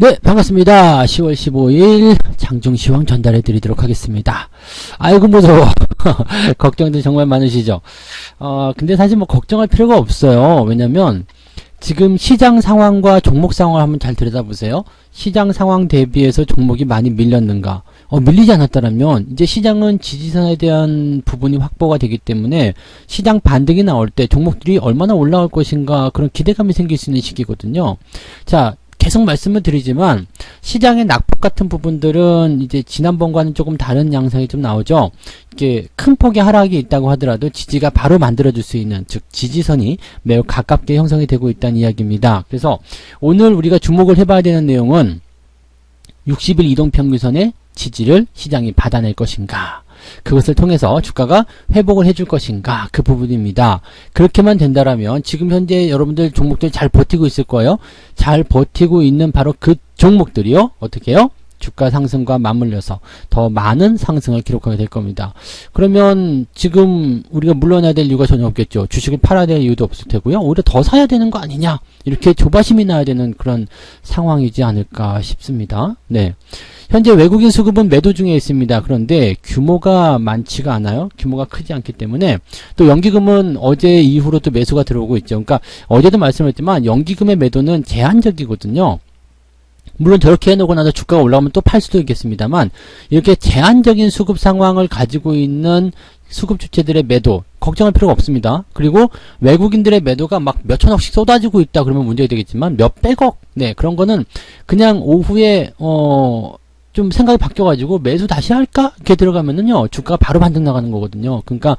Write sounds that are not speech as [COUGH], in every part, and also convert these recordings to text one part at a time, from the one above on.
네, 반갑습니다. 10월 15일 장중시황 전달해 드리도록 하겠습니다. 아이고, 무서워. [LAUGHS] 걱정들 정말 많으시죠? 어, 근데 사실 뭐 걱정할 필요가 없어요. 왜냐면, 지금 시장 상황과 종목 상황을 한번 잘 들여다보세요. 시장 상황 대비해서 종목이 많이 밀렸는가? 어, 밀리지 않았다면, 이제 시장은 지지선에 대한 부분이 확보가 되기 때문에, 시장 반등이 나올 때 종목들이 얼마나 올라올 것인가, 그런 기대감이 생길 수 있는 시기거든요. 자, 계속 말씀을 드리지만 시장의 낙폭 같은 부분들은 이제 지난번과는 조금 다른 양상이 좀 나오죠. 이게 큰 폭의 하락이 있다고 하더라도 지지가 바로 만들어줄 수 있는 즉 지지선이 매우 가깝게 형성이 되고 있다는 이야기입니다. 그래서 오늘 우리가 주목을 해봐야 되는 내용은 60일 이동평균선의 지지를 시장이 받아낼 것인가 그것을 통해서 주가가 회복을 해줄 것인가 그 부분입니다. 그렇게만 된다라면 지금 현재 여러분들 종목들 잘 버티고 있을 거예요. 잘 버티고 있는 바로 그 종목들이요. 어떻게 해요? 주가 상승과 맞물려서 더 많은 상승을 기록하게 될 겁니다. 그러면 지금 우리가 물러나야 될 이유가 전혀 없겠죠. 주식을 팔아야 될 이유도 없을 테고요. 오히려 더 사야 되는 거 아니냐. 이렇게 조바심이 나야 되는 그런 상황이지 않을까 싶습니다. 네. 현재 외국인 수급은 매도 중에 있습니다. 그런데 규모가 많지가 않아요. 규모가 크지 않기 때문에 또 연기금은 어제 이후로 또 매수가 들어오고 있죠. 그러니까 어제도 말씀했지만 연기금의 매도는 제한적이거든요. 물론 저렇게 해놓고 나서 주가가 올라오면 또 팔 수도 있겠습니다만 이렇게 제한적인 수급 상황을 가지고 있는 수급 주체들의 매도 걱정할 필요가 없습니다. 그리고 외국인들의 매도가 막 몇천억씩 쏟아지고 있다 그러면 문제가 되겠지만 몇백억 네 그런 거는 그냥 오후에 어 좀 생각이 바뀌어가지고 매수 다시 할까? 이렇게 들어가면은요, 주가가 바로 반등 나가는 거거든요. 그러니까,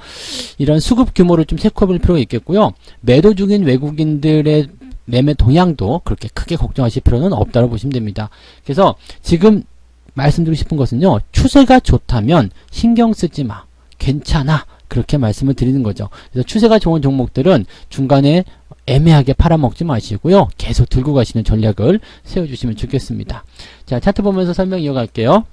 이런 수급 규모를 좀 체크해볼 필요가 있겠고요. 매도 중인 외국인들의 매매 동향도 그렇게 크게 걱정하실 필요는 없다고 보시면 됩니다. 그래서 지금 말씀드리고 싶은 것은요, 추세가 좋다면 신경 쓰지 마. 괜찮아. 그렇게 말씀을 드리는 거죠. 그래서 추세가 좋은 종목들은 중간에 애매하게 팔아먹지 마시고요. 계속 들고 가시는 전략을 세워주시면 좋겠습니다. 자, 차트 보면서 설명 이어갈게요.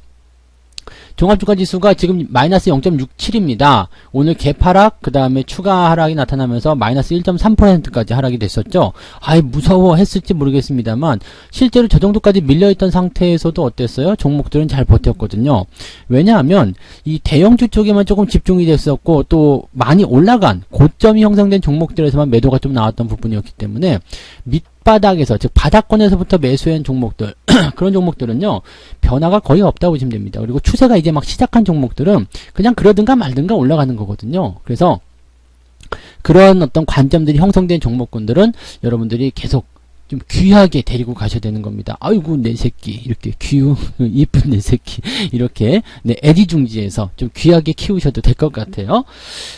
종합주가지수가 지금 마이너스 0.67입니다. 오늘 개파락, 그 다음에 추가 하락이 나타나면서 마이너스 1.3%까지 하락이 됐었죠. 아이, 무서워 했을지 모르겠습니다만, 실제로 저 정도까지 밀려있던 상태에서도 어땠어요? 종목들은 잘 버텼거든요. 왜냐하면, 이 대형주 쪽에만 조금 집중이 됐었고, 또 많이 올라간, 고점이 형성된 종목들에서만 매도가 좀 나왔던 부분이었기 때문에, 밑 밑바닥에서 즉 바닥권에서부터 매수한 종목들 [CLEARS THROAT] 그런 종목들은요 변화가 거의 없다고 보시면 됩니다. 그리고 추세가 이제 막 시작한 종목들은 그냥 그러든가 말든가 올라가는 거거든요. 그래서 그런 어떤 관점들이 형성된 종목군들은 여러분들이 계속 좀 귀하게 데리고 가셔야 되는 겁니다. 아이고 내 새끼 이렇게 귀우 [LAUGHS] 이쁜 내 새끼 [LAUGHS] 이렇게 네 애지중지해서 좀 귀하게 키우셔도 될 것 같아요.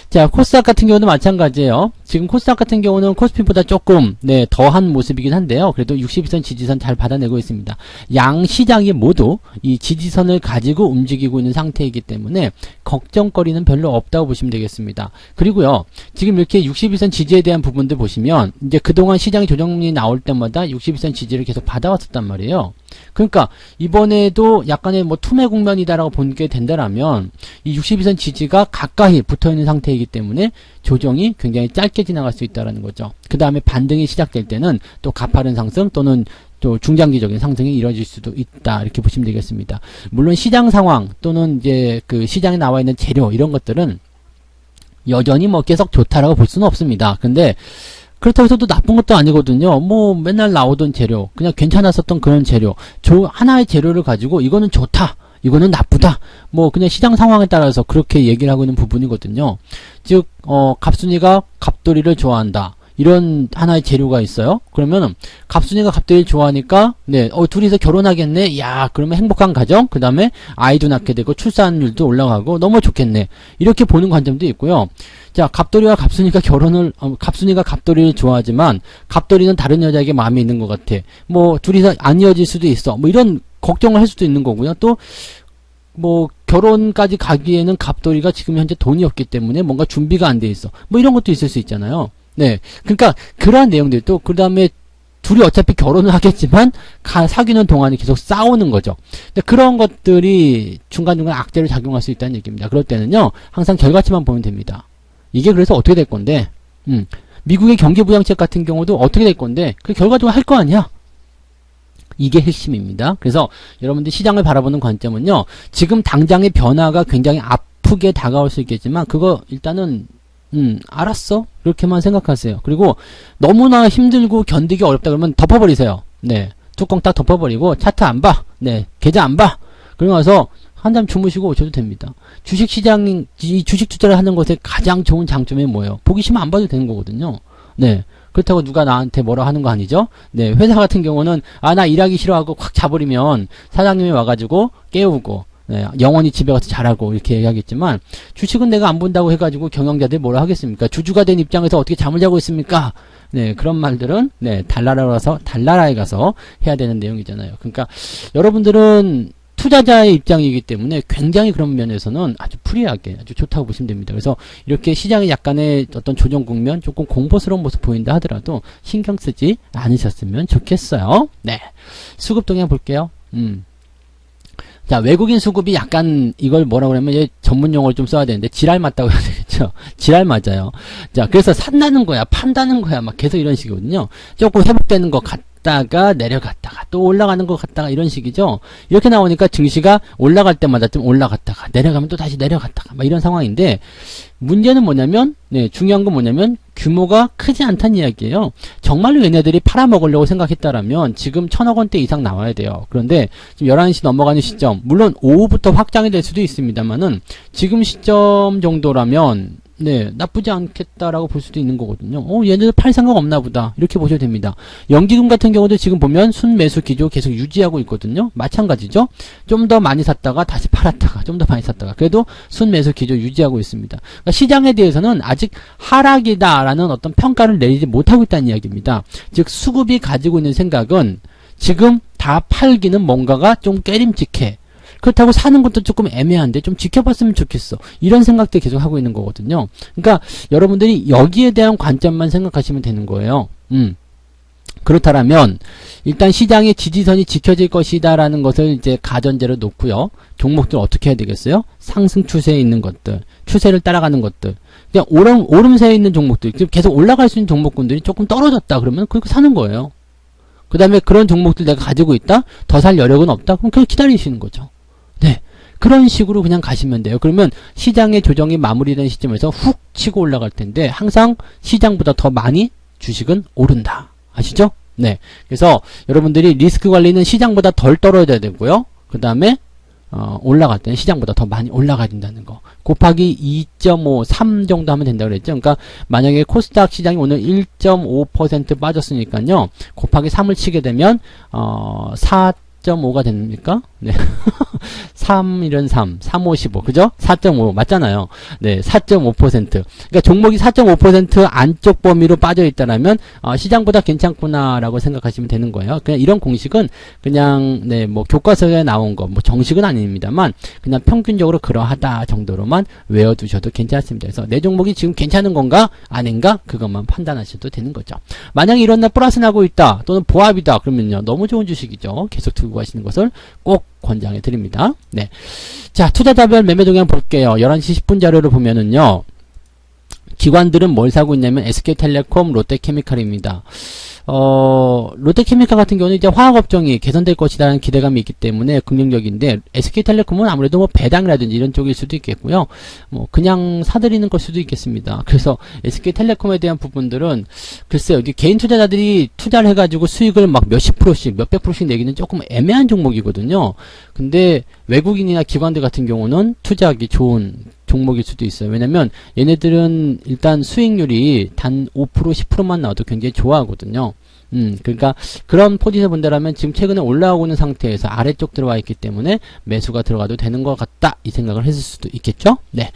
자 코스닥 같은 경우는 마찬가지예요. 지금 코스닥 같은 경우는 코스피보다 조금 네 더한 모습이긴 한데요. 그래도 62선 지지선 잘 받아내고 있습니다. 양 시장이 모두 이 지지선을 가지고 움직이고 있는 상태이기 때문에 걱정거리는 별로 없다고 보시면 되겠습니다. 그리고요 지금 이렇게 62선 지지에 대한 부분들 보시면 이제 그동안 시장이 조정이 나올 때마다 62선 지지를 계속 받아왔었단 말이에요. 그러니까 이번에도 약간의 뭐 투매 국면이다라고 보게 된다라면 이 62선 지지가 가까이 붙어 있는 상태이기 때문에 조정이 굉장히 짧게 지나갈 수 있다라는 거죠. 그 다음에 반등이 시작될 때는 또 가파른 상승 또는 또 중장기적인 상승이 이루어질 수도 있다 이렇게 보시면 되겠습니다. 물론 시장 상황 또는 이제 그 시장에 나와 있는 재료 이런 것들은 여전히 뭐 계속 좋다라고 볼 수는 없습니다. 근데 그렇다고 해서 또 나쁜 것도 아니거든요. 뭐 맨날 나오던 재료, 그냥 괜찮았었던 그런 재료, 조, 하나의 재료를 가지고 이거는 좋다. 이거는 나쁘다. 뭐 그냥 시장 상황에 따라서 그렇게 얘기를 하고 있는 부분이거든요. 즉, 어, 갑순이가 갑돌이를 좋아한다. 이런 하나의 재료가 있어요. 그러면은 갑순이가 갑돌이를 좋아하니까 네, 어 둘이서 결혼하겠네. 야, 그러면 행복한 가정. 그다음에 아이도 낳게 되고 출산율도 올라가고 너무 좋겠네. 이렇게 보는 관점도 있고요. 자, 갑돌이와 갑순이가 결혼을 어, 갑순이가 갑돌이를 좋아하지만 갑돌이는 다른 여자에게 마음이 있는 것 같아. 뭐 둘이서 안 이어질 수도 있어. 뭐 이런 걱정을 할 수도 있는 거고요. 또뭐 결혼까지 가기에는 갑돌이가 지금 현재 돈이 없기 때문에 뭔가 준비가 안 돼 있어. 뭐 이런 것도 있을 수 있잖아요. 네. 그러니까 그러한 내용들 또 그다음에 둘이 어차피 결혼을 하겠지만 가, 사귀는 동안에 계속 싸우는 거죠. 근데 그런 것들이 중간중간 악재로 작용할 수 있다는 얘기입니다. 그럴 때는요. 항상 결과치만 보면 됩니다. 이게 그래서 어떻게 될 건데? 음. 미국의 경기부양책 같은 경우도 어떻게 될 건데? 그 결과적으로 할 거 아니야? 이게 핵심입니다. 그래서 여러분들 시장을 바라보는 관점은요. 지금 당장의 변화가 굉장히 아프게 다가올 수 있겠지만 그거 일단은 음, 알았어. 이렇게만 생각하세요. 그리고 너무나 힘들고 견디기 어렵다 그러면 덮어버리세요. 네. 뚜껑 딱 덮어버리고 차트 안 봐. 네. 계좌 안 봐. 그러고 나서 한잠 주무시고 오셔도 됩니다. 주식 시장, 이 주식 투자를 하는 것의 가장 좋은 장점이 뭐예요? 보기 싫으면 안 봐도 되는 거거든요. 네. 그렇다고 누가 나한테 뭐라 하는 거 아니죠? 네. 회사 같은 경우는, 아, 나 일하기 싫어하고 확 자버리면 사장님이 와가지고 깨우고, 네, 영원히 집에 가서 잘하고 이렇게 얘기하겠지만 주식은 내가 안 본다고 해가지고 경영자들이 뭐라 하겠습니까? 주주가 된 입장에서 어떻게 잠을 자고 있습니까? 네, 그런 말들은 네, 달나라에 가서 달나라에 가서 해야 되는 내용이잖아요. 그러니까 여러분들은 투자자의 입장이기 때문에 굉장히 그런 면에서는 아주 프리하게 아주 좋다고 보시면 됩니다. 그래서 이렇게 시장에 약간의 어떤 조정 국면 조금 공포스러운 모습 보인다 하더라도 신경 쓰지 않으셨으면 좋겠어요. 네. 수급 동향 볼게요. 음. 자, 외국인 수급이 약간 이걸 뭐라 그러면 얘 전문 용어를 좀 써야 되는데 지랄 맞다고 해야 되겠죠. [LAUGHS] 지랄 맞아요. 자, 그래서 산다는 거야, 판다는 거야, 막 계속 이런 식이거든요. 조금 회복되는 것 같 다가 내려갔다가 또 올라가는 것 같다가 이런 식이죠. 이렇게 나오니까 증시가 올라갈 때마다 좀 올라갔다가 내려가면 또 다시 내려갔다가 막 이런 상황인데 문제는 뭐냐면 네, 중요한 건 뭐냐면 규모가 크지 않다는 이야기예요. 정말로 얘네들이 팔아먹으려고 생각했다라면 지금 천억 원대 이상 나와야 돼요. 그런데 지금 11시 넘어가는 시점 물론 오후부터 확장이 될 수도 있습니다만은 지금 시점 정도라면 네, 나쁘지 않겠다라고 볼 수도 있는 거거든요. 어, 얘네들 팔 생각 없나 보다. 이렇게 보셔도 됩니다. 연기금 같은 경우도 지금 보면 순매수 기조 계속 유지하고 있거든요. 마찬가지죠. 좀 더 많이 샀다가 다시 팔았다가 좀 더 많이 샀다가 그래도 순매수 기조 유지하고 있습니다. 그러니까 시장에 대해서는 아직 하락이다라는 어떤 평가를 내리지 못하고 있다는 이야기입니다. 즉 수급이 가지고 있는 생각은 지금 다 팔기는 뭔가가 좀 깨림직해. 그렇다고 사는 것도 조금 애매한데 좀 지켜봤으면 좋겠어. 이런 생각들 계속 하고 있는 거거든요. 그러니까 여러분들이 여기에 대한 관점만 생각하시면 되는 거예요. 음. 그렇다면 일단 시장의 지지선이 지켜질 것이다 라는 것을 이제 가전제로 놓고요. 종목들 어떻게 해야 되겠어요? 상승 추세에 있는 것들, 추세를 따라가는 것들. 그냥 오름 오름세에 있는 종목들, 계속 올라갈 수 있는 종목군들이 조금 떨어졌다 그러면 그렇게 사는 거예요. 그 다음에 그런 종목들 내가 가지고 있다? 더 살 여력은 없다? 그럼 그냥 기다리시는 거죠. 네. 그런 식으로 그냥 가시면 돼요. 그러면 시장의 조정이 마무리된 시점에서 훅 치고 올라갈 텐데 항상 시장보다 더 많이 주식은 오른다. 아시죠? 네. 그래서 여러분들이 리스크 관리는 시장보다 덜 떨어져야 되고요. 그 다음에 어, 올라갈 때는 시장보다 더 많이 올라가야 된다는 거. 곱하기 2.5, 3 정도 하면 된다고 그랬죠. 그러니까 만약에 코스닥 시장이 오늘 1.5% 빠졌으니까요. 곱하기 3을 치게 되면 어, 4 4.5가 됩니까? 네. [LAUGHS] 3, 이런 3, 3, 5, 15. 그죠? 4.5. 맞잖아요. 네. 4.5%. 그러니까 종목이 4.5% 안쪽 범위로 빠져 있다라면, 어, 시장보다 괜찮구나라고 생각하시면 되는 거예요. 그냥 이런 공식은 그냥, 네, 뭐, 교과서에 나온 거, 뭐, 정식은 아닙니다만, 그냥 평균적으로 그러하다 정도로만 외워두셔도 괜찮습니다. 그래서 내 종목이 지금 괜찮은 건가? 아닌가? 그것만 판단하셔도 되는 거죠. 만약에 이런 날 플러스 나고 있다. 또는 보합이다. 그러면요. 너무 좋은 주식이죠. 계속 들고 가시는 것을 꼭 권장해 드립니다. 네. 자, 투자 자별 매매 동향 볼게요. 11시 10분 자료를 보면은요. 기관들은 뭘 사고 있냐면 SK텔레콤, 롯데케미칼입니다. 어, 롯데케미칼 같은 경우는 이제 화학업종이 개선될 것이라는 기대감이 있기 때문에 긍정적인데 SK텔레콤은 아무래도 뭐 배당이라든지 이런 쪽일 수도 있겠고요. 뭐 그냥 사들이는 걸 수도 있겠습니다. 그래서 SK텔레콤에 대한 부분들은 글쎄요, 개인 투자자들이 투자를 해가지고 수익을 막 몇십 프로씩, 몇백 프로씩 내기는 조금 애매한 종목이거든요. 근데 외국인이나 기관들 같은 경우는 투자하기 좋은 종목일 수도 있어요. 왜냐면 얘네들은 일단 수익률이 단 5% 10%만 나와도 굉장히 좋아하거든요. 음, 그러니까 그런 포지션 본다라면 지금 최근에 올라오고 있는 상태에서 아래쪽 들어와 있기 때문에 매수가 들어가도 되는 것 같다 이 생각을 했을 수도 있겠죠. 네,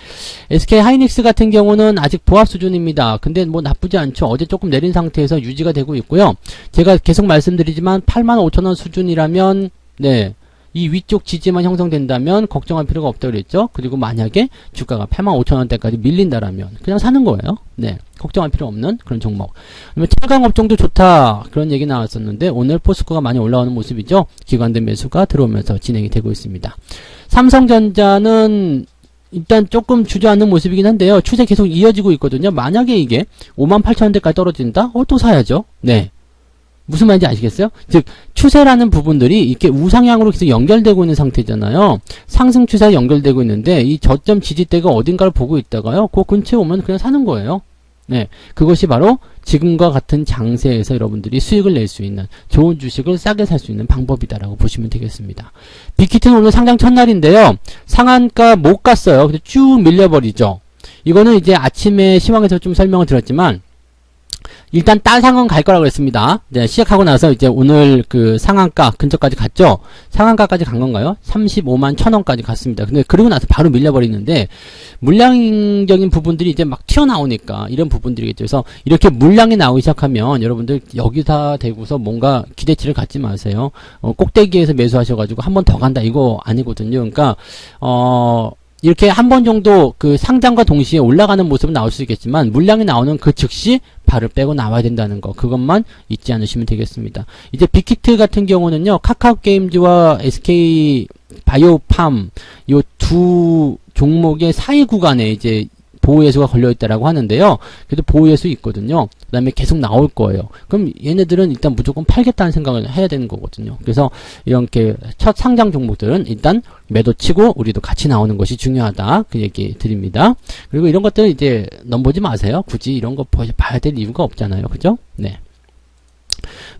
SK 하이닉스 같은 경우는 아직 보합 수준입니다. 근데 뭐 나쁘지 않죠. 어제 조금 내린 상태에서 유지가 되고 있고요. 제가 계속 말씀드리지만 8만 5천 원 수준이라면 네. 이 위쪽 지지만 형성된다면 걱정할 필요가 없다고 그랬죠. 그리고 만약에 주가가 8만 5천 원대까지 밀린다라면 그냥 사는 거예요. 네. 걱정할 필요 없는 그런 종목. 그러면 철강업종도 좋다. 그런 얘기 나왔었는데 오늘 포스코가 많이 올라오는 모습이죠. 기관들 매수가 들어오면서 진행이 되고 있습니다. 삼성전자는 일단 조금 주저앉는 모습이긴 한데요. 추세 계속 이어지고 있거든요. 만약에 이게 5만 8천 원대까지 떨어진다? 어, 또 사야죠. 네. 무슨 말인지 아시겠어요? 즉 추세라는 부분들이 이렇게 우상향으로 계속 연결되고 있는 상태잖아요. 상승 추세가 연결되고 있는데 이 저점 지지대가 어딘가를 보고 있다가요. 그 근처에 오면 그냥 사는 거예요. 네, 그것이 바로 지금과 같은 장세에서 여러분들이 수익을 낼 수 있는 좋은 주식을 싸게 살 수 있는 방법이다라고 보시면 되겠습니다. 빅히트는 오늘 상장 첫날인데요. 상한가 못 갔어요. 근데 쭉 밀려버리죠. 이거는 이제 아침에 시황에서 좀 설명을 드렸지만 일단 따상은 갈 거라고 했습니다. 이제 시작하고 나서 이제 오늘 그 상한가 근처까지 갔죠? 상한가까지 간 건가요? 35만 천 원까지 갔습니다. 근데 그러고 나서 바로 밀려버리는데, 물량적인 부분들이 이제 막 튀어나오니까, 이런 부분들이겠죠. 그래서 이렇게 물량이 나오기 시작하면 여러분들 여기다 대고서 뭔가 기대치를 갖지 마세요. 어, 꼭대기에서 매수하셔가지고 한 번 더 간다. 이거 아니거든요. 그러니까, 어, 이렇게 한 번 정도 그 상장과 동시에 올라가는 모습은 나올 수 있겠지만 물량이 나오는 그 즉시 발을 빼고 나와야 된다는 거 그것만 잊지 않으시면 되겠습니다. 이제 빅히트 같은 경우는요 카카오 게임즈와 SK 바이오팜 요 두 종목의 사이 구간에 이제 보호예수가 걸려있다라고 하는데요. 그래도 보호예수 있거든요. 그 다음에 계속 나올 거예요. 그럼 얘네들은 일단 무조건 팔겠다는 생각을 해야 되는 거거든요. 그래서 이렇게 첫 상장 종목들은 일단 매도 치고 우리도 같이 나오는 것이 중요하다. 그 얘기 드립니다. 그리고 이런 것들은 이제 넘보지 마세요. 굳이 이런 거 보- 봐야 될 이유가 없잖아요. 그죠? 네.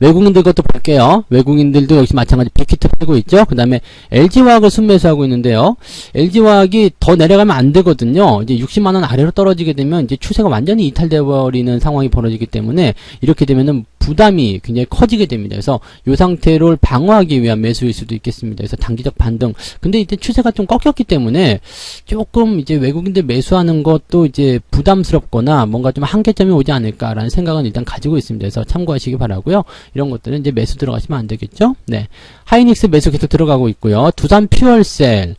외국인들 것도 볼게요. 외국인들도 역시 마찬가지 빅히트 팔고 있죠. 그 다음에 LG화학을 순매수하고 있는데요. LG화학이 더 내려가면 안 되거든요. 이제 60만원 아래로 떨어지게 되면 이제 추세가 완전히 이탈되어 버리는 상황이 벌어지기 때문에 이렇게 되면은 부담이 굉장히 커지게 됩니다. 그래서 이 상태를 방어하기 위한 매수일 수도 있겠습니다. 그래서 단기적 반등. 근데 이제 추세가 좀 꺾였기 때문에 조금 이제 외국인들 매수하는 것도 이제 부담스럽거나 뭔가 좀 한계점이 오지 않을까라는 생각은 일단 가지고 있습니다. 그래서 참고하시기 바라고요. 이런 것들은 이제 매수 들어가시면 안 되겠죠? 네. 하이닉스 매수 계속 들어가고 있고요. 두산 퓨얼셀.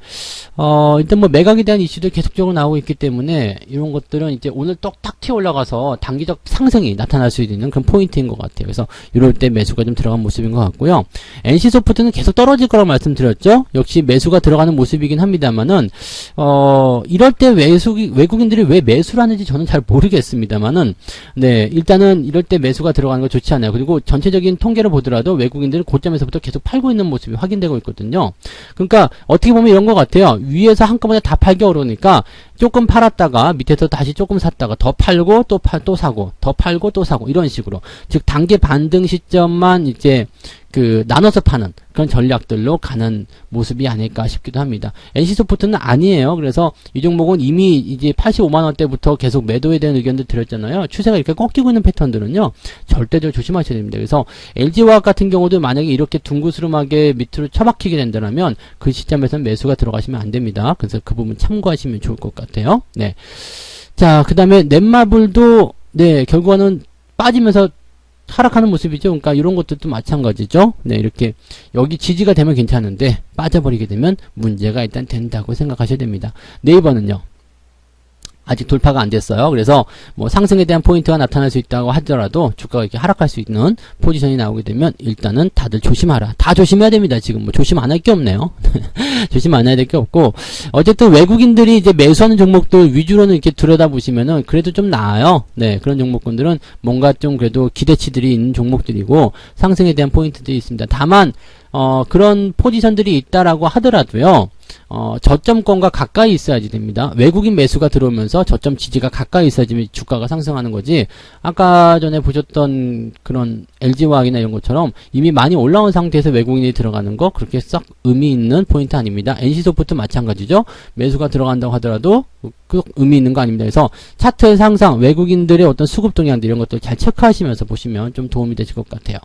어, 일단 뭐 매각에 대한 이슈도 계속적으로 나오고 있기 때문에 이런 것들은 이제 오늘 똑딱 튀어 올라가서 단기적 상승이 나타날 수 있는 그런 포인트인 것 같아요. 그래서 이럴 때 매수가 좀 들어간 모습인 것 같고요. NC소프트는 계속 떨어질 거라고 말씀드렸죠. 역시 매수가 들어가는 모습이긴 합니다만은 어, 이럴 때 외수 외국인들이 왜 매수를 하는지 저는 잘 모르겠습니다만은 네, 일단은 이럴 때 매수가 들어가는 거 좋지 않아요. 그리고 전체적인 통계를 보더라도 외국인들은 고점에서부터 계속 팔고 있는 모습이 확인되고 있거든요. 그러니까 어떻게 보면 이런 것 같아요. 위에서 한꺼번에 다 팔기 어려우니까 조금 팔았다가 밑에서 다시 조금 샀다가 더 팔고 또 팔 또 사고 더 팔고 또 사고 이런 식으로 즉 단기 반등 시점만 이제 그 나눠서 파는 그런 전략들로 가는 모습이 아닐까 싶기도 합니다. NC소프트는 아니에요. 그래서 이 종목은 이미 이제 85만 원대부터 계속 매도에 대한 의견들 드렸잖아요. 추세가 이렇게 꺾이고 있는 패턴들은요. 절대적으로 조심하셔야 됩니다. 그래서 LG화학 같은 경우도 만약에 이렇게 둥그스름하게 밑으로 처박히게 된다면 그 시점에서는 매수가 들어가시면 안 됩니다. 그래서 그 부분 참고하시면 좋을 것 같아요. 네. 자, 그 다음에 넷마블도 네, 결과는 빠지면서 하락하는 모습이죠. 그러니까 이런 것들도 마찬가지죠. 네, 이렇게 여기 지지가 되면 괜찮은데 빠져버리게 되면 문제가 일단 된다고 생각하셔야 됩니다. 네이버는요. 아직 돌파가 안 됐어요. 그래서 뭐 상승에 대한 포인트가 나타날 수 있다고 하더라도 주가가 이렇게 하락할 수 있는 포지션이 나오게 되면 일단은 다들 조심하라. 다 조심해야 됩니다. 지금 뭐 조심 안 할 게 없네요. [LAUGHS] 조심 안 해야 될 게 없고 어쨌든 외국인들이 이제 매수하는 종목들 위주로는 이렇게 들여다보시면은 그래도 좀 나아요. 네, 그런 종목군들은 뭔가 좀 그래도 기대치들이 있는 종목들이고 상승에 대한 포인트들이 있습니다. 다만 어, 그런 포지션들이 있다라고 하더라도요. 어, 저점권과 가까이 있어야지 됩니다. 외국인 매수가 들어오면서 저점 지지가 가까이 있어야지 주가가 상승하는 거지. 아까 전에 보셨던 그런 LG화학이나 이런 것처럼 이미 많이 올라온 상태에서 외국인이 들어가는 거 그렇게 썩 의미 있는 포인트 아닙니다. NC소프트 마찬가지죠. 매수가 들어간다고 하더라도 그 의미 있는 거 아닙니다. 그래서 차트의 상상, 외국인들의 어떤 수급 동향들 이런 것들 잘 체크하시면서 보시면 좀 도움이 되실 것 같아요.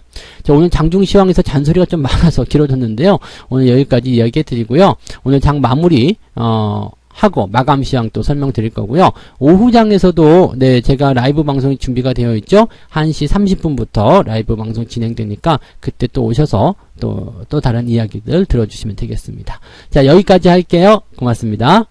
자, 오늘 장중 시황에서 잔소리가 좀 많아서 길어졌는데요. 오늘 여기까지 이야기해 드리고요. 오늘 장 마무리 어 하고 마감 시황 또 설명드릴 거고요. 오후장에서도 네 제가 라이브 방송이 준비가 되어 있죠. 1시 30분부터 라이브 방송 진행되니까 그때 또 오셔서 또 또 다른 이야기들 들어주시면 되겠습니다. 자 여기까지 할게요. 고맙습니다.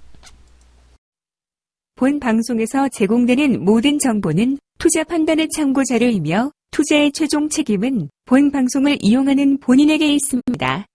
본 방송에서 제공되는 모든 정보는 투자 판단의 참고 자료이며 투자의 최종 책임은 본 방송을 이용하는 본인에게 있습니다.